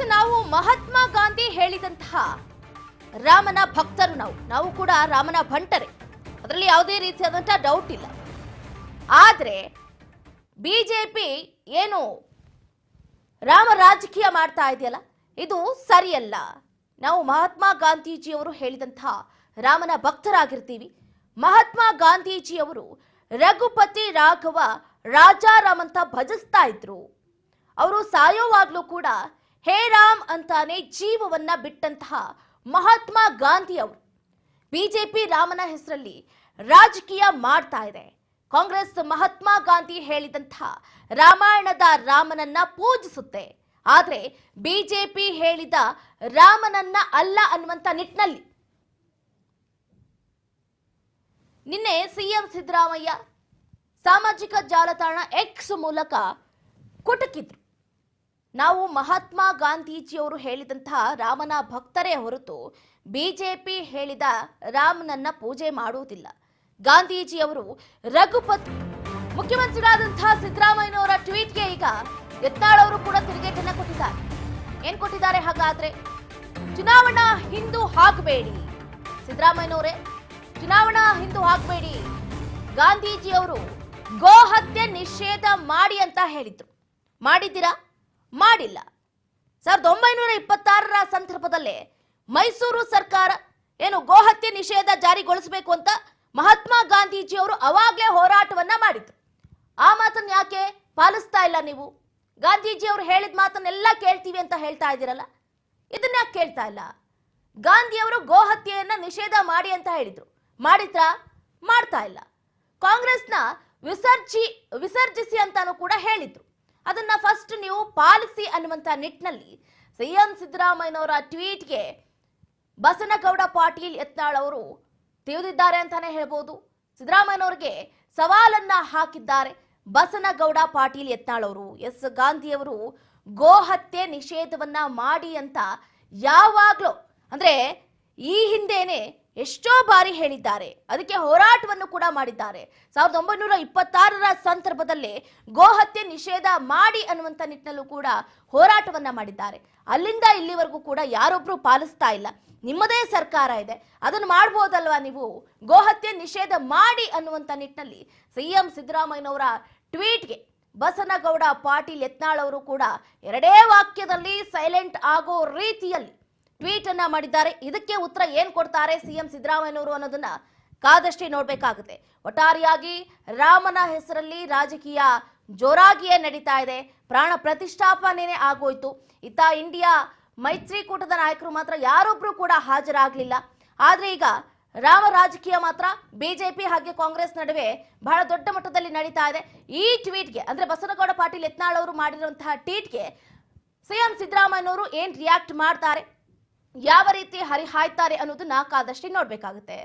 ನಾವು ಮಹಾತ್ಮ ಗಾಂಧಿ ಹೇಳಿದಂತಹ ರಾಮನ ಭಕ್ತರು ನಾವು. ನಾವು ಕೂಡ ರಾಮನ ಭಂಟರೆ. ಅದರಲ್ಲಿ ಯಾವುದೇ ರೀತಿಯಾದಂತಹ ಡೌಟ್ ಇಲ್ಲ. ಆದ್ರೆ ಬಿಜೆಪಿ ಏನು ರಾಮ ರಾಜಕೀಯ ಮಾಡ್ತಾ ಇದೆಯಲ್ಲ, ಇದು ಸರಿಯಲ್ಲ. ನಾವು ಮಹಾತ್ಮ ಗಾಂಧೀಜಿಯವರು ಹೇಳಿದಂತಹ ರಾಮನ ಭಕ್ತರಾಗಿರ್ತೀವಿ. ಮಹಾತ್ಮ ಗಾಂಧೀಜಿಯವರು ರಘುಪತಿ ರಾಘವ ರಾಜಾರಾಮ್ ಅಂತ ಭಜಿಸ್ತಾ ಇದ್ರು. ಅವರು ಸಾಯೋವಾಗ್ಲೂ ಕೂಡ ಹೇ ರಾಮ್ ಅಂತಾನೆ ಜೀವವನ್ನ ಬಿಟ್ಟಂತಹ ಮಹಾತ್ಮ ಗಾಂಧಿ ಅವರು. ಬಿಜೆಪಿ ರಾಮನ ಹೆಸರಲ್ಲಿ ರಾಜಕೀಯ ಮಾಡ್ತಾ ಇದೆ. ಕಾಂಗ್ರೆಸ್ ಮಹಾತ್ಮ ಗಾಂಧಿ ಹೇಳಿದಂತಹ ರಾಮಾಯಣದ ರಾಮನನ್ನ ಪೂಜಿಸುತ್ತೆ. ಆದ್ರೆ ಬಿಜೆಪಿ ಹೇಳಿದ ರಾಮನನ್ನ ಅಲ್ಲ ಅನ್ನುವಂತ ನಿಟ್ಟಿನಲ್ಲಿ ನಿನ್ನೆ ಸಿಎಂ ಸಿದ್ದರಾಮಯ್ಯ ಸಾಮಾಜಿಕ ಜಾಲತಾಣ ಎಕ್ಸ್ ಮೂಲಕ ಕುಟುಕಿದ್ರು. ನಾವು ಮಹಾತ್ಮ ಗಾಂಧೀಜಿಯವರು ಹೇಳಿದಂತಹ ರಾಮನ ಭಕ್ತರೇ ಹೊರತು ಬಿಜೆಪಿ ಹೇಳಿದ ರಾಮನನ್ನ ಪೂಜೆ ಮಾಡುವುದಿಲ್ಲ. ಗಾಂಧೀಜಿಯವರು ರಘುಪತ್, ಮುಖ್ಯಮಂತ್ರಿಗಳಾದಂತಹ ಸಿದ್ದರಾಮಯ್ಯನವರ ಟ್ವೀಟ್ಗೆ ಈಗ ಎತ್ತಾಳವರು ಕೂಡ ತಿರುಗೇಟನ್ನ ಕೊಟ್ಟಿದ್ದಾರೆ. ಏನ್ ಕೊಟ್ಟಿದ್ದಾರೆ ಹಾಗಾದ್ರೆ? ಚುನಾವಣಾ ಹಿಂದೂ ಹಾಕಬೇಡಿ ಸಿದ್ದರಾಮಯ್ಯನವರೇ, ಚುನಾವಣಾ ಹಿಂದೂ ಹಾಕಬೇಡಿ ಗಾಂಧೀಜಿಯವರು ಗೋಹತ್ಯೆ ನಿಷೇಧ ಮಾಡಿ ಅಂತ ಹೇಳಿದ್ರು. ಮಾಡಿದ್ದೀರಾ? ಮಾಡಿಲ್ಲ. ಸಾವಿರದ ಒಂಬೈನೂರ ಇಪ್ಪತ್ತಾರರ ಸಂದರ್ಭದಲ್ಲೇ ಮೈಸೂರು ಸರ್ಕಾರ ಏನು ಗೋಹತ್ಯೆ ನಿಷೇಧ ಜಾರಿಗೊಳಿಸಬೇಕು ಅಂತ ಮಹಾತ್ಮ ಗಾಂಧೀಜಿಯವರು ಅವಾಗಲೇ ಹೋರಾಟವನ್ನ ಮಾಡಿದ್ರು. ಆ ಮಾತನ್ನ ಯಾಕೆ ಪಾಲಿಸ್ತಾ ಇಲ್ಲ ನೀವು? ಗಾಂಧೀಜಿಯವರು ಹೇಳಿದ ಮಾತನ್ನೆಲ್ಲ ಕೇಳ್ತೀವಿ ಅಂತ ಹೇಳ್ತಾ ಇದ್ದೀರಲ್ಲ? ಇದನ್ನ ಯಾಕೆ ಕೇಳ್ತಾ ಇಲ್ಲ? ಗಾಂಧಿಯವರು ಗೋಹತ್ಯೆಯನ್ನ ನಿಷೇಧ ಮಾಡಿ ಅಂತ ಹೇಳಿದ್ರು. ಮಾಡಿದ್ರಾ? ಮಾಡ್ತಾ ಇಲ್ಲ. ಕಾಂಗ್ರೆಸ್ನ ವಿಸರ್ಜಿ ವಿಸರ್ಜಿಸಿ ಅಂತಾನು ಕೂಡ ಹೇಳಿದ್ರು. ಅದನ್ನ ಫಸ್ಟ್ ನೀವು ಪಾಲಿಸಿ ಅನ್ನುವಂತ ನಿಟ್ಟಿನಲ್ಲಿ ಸಿಎಂ ಸಿದ್ದರಾಮಯ್ಯನವರ ಟ್ವೀಟ್ಗೆ ಬಸನಗೌಡ ಪಾಟೀಲ್ ಯತ್ನಾಳ್ ಅವರು ತಿಳಿದಿದ್ದಾರೆ ಅಂತಾನೆ ಹೇಳ್ಬೋದು. ಸಿದ್ದರಾಮಯ್ಯನವರಿಗೆ ಸವಾಲನ್ನ ಹಾಕಿದ್ದಾರೆ ಬಸನಗೌಡ ಪಾಟೀಲ್ ಯತ್ನಾಳ್ ಅವರು. ಎಸ್ ಗಾಂಧಿಯವರು ಗೋಹತ್ಯೆ ನಿಷೇಧವನ್ನ ಮಾಡಿ ಅಂತ ಯಾವಾಗ್ಲೂ ಅಂದ್ರೆ ಈ ಹಿಂದೆನೆ ಎಷ್ಟೋ ಬಾರಿ ಹೇಳಿದ್ದಾರೆ. ಅದಕ್ಕೆ ಹೋರಾಟವನ್ನು ಕೂಡ ಮಾಡಿದ್ದಾರೆ. ಸಾವಿರದ ಒಂಬೈನೂರ ಇಪ್ಪತ್ತಾರರ ಸಂದರ್ಭದಲ್ಲಿ ಗೋಹತ್ಯೆ ನಿಷೇಧ ಮಾಡಿ ಅನ್ನುವಂತ ನಿಟ್ಟಿನಲ್ಲೂ ಕೂಡ ಹೋರಾಟವನ್ನ ಮಾಡಿದ್ದಾರೆ. ಅಲ್ಲಿಂದ ಇಲ್ಲಿವರೆಗೂ ಕೂಡ ಯಾರೊಬ್ರು ಪಾಲಿಸ್ತಾ ಇಲ್ಲ. ನಿಮ್ಮದೇ ಸರ್ಕಾರ ಇದೆ. ಅದನ್ನು ಮಾಡ್ಬೋದಲ್ವಾ ನೀವು? ಗೋಹತ್ಯೆ ನಿಷೇಧ ಮಾಡಿ ಅನ್ನುವಂತ ನಿಟ್ಟಿನಲ್ಲಿ ಸಿಎಂ ಸಿದ್ದರಾಮಯ್ಯನವರ ಟ್ವೀಟ್ಗೆ ಬಸನಗೌಡ ಪಾಟೀಲ್ ಯತ್ನಾಳ್ ಅವರು ಕೂಡ ಎರಡೇ ವಾಕ್ಯದಲ್ಲಿ ಸೈಲೆಂಟ್ ಆಗೋ ರೀತಿಯಲ್ಲಿ ಟ್ವೀಟ್ ಅನ್ನ ಮಾಡಿದ್ದಾರೆ. ಇದಕ್ಕೆ ಉತ್ತರ ಏನ್ ಕೊಡ್ತಾರೆ ಸಿಎಂ ಸಿದ್ದರಾಮಯ್ಯನವರು ಅನ್ನೋದನ್ನ ಕಾದಷ್ಟೇ ನೋಡ್ಬೇಕಾಗುತ್ತೆ. ಒಟ್ಟಾರೆಯಾಗಿ ರಾಮನ ಹೆಸರಲ್ಲಿ ರಾಜಕೀಯ ಜೋರಾಗಿಯೇ ನಡೀತಾ ಇದೆ. ಪ್ರಾಣ ಪ್ರತಿಷ್ಠಾಪನೆನೇ ಆಗೋಯ್ತು. ಇತ್ತ ಇಂಡಿಯಾ ಮೈತ್ರಿಕೂಟದ ನಾಯಕರು ಮಾತ್ರ ಯಾರೊಬ್ರು ಕೂಡ ಹಾಜರಾಗ್ಲಿಲ್ಲ. ಆದ್ರೆ ಈಗ ರಾಮ ರಾಜಕೀಯ ಮಾತ್ರ ಬಿಜೆಪಿ ಹಾಗೆ ಕಾಂಗ್ರೆಸ್ ನಡುವೆ ಬಹಳ ದೊಡ್ಡ ಮಟ್ಟದಲ್ಲಿ ನಡೀತಾ ಇದೆ. ಈ ಟ್ವೀಟ್ಗೆ ಅಂದ್ರೆ ಬಸನಗೌಡ ಪಾಟೀಲ್ ಯತ್ನಾಳ್ ಅವರು ಮಾಡಿರುವಂತಹ ಟ್ವೀಟ್ಗೆ ಸಿಎಂ ಸಿದ್ದರಾಮಯ್ಯನವರು ಏನ್ ರಿಯಾಕ್ಟ್ ಮಾಡ್ತಾರೆ? ಯಾವ ರೀತಿ ಹರಿಹಾಯ್ತಾರೆ ಅನ್ನೋದನ್ನ ಕಾದಷ್ಟೇ ನೋಡ್ಬೇಕಾಗುತ್ತೆ.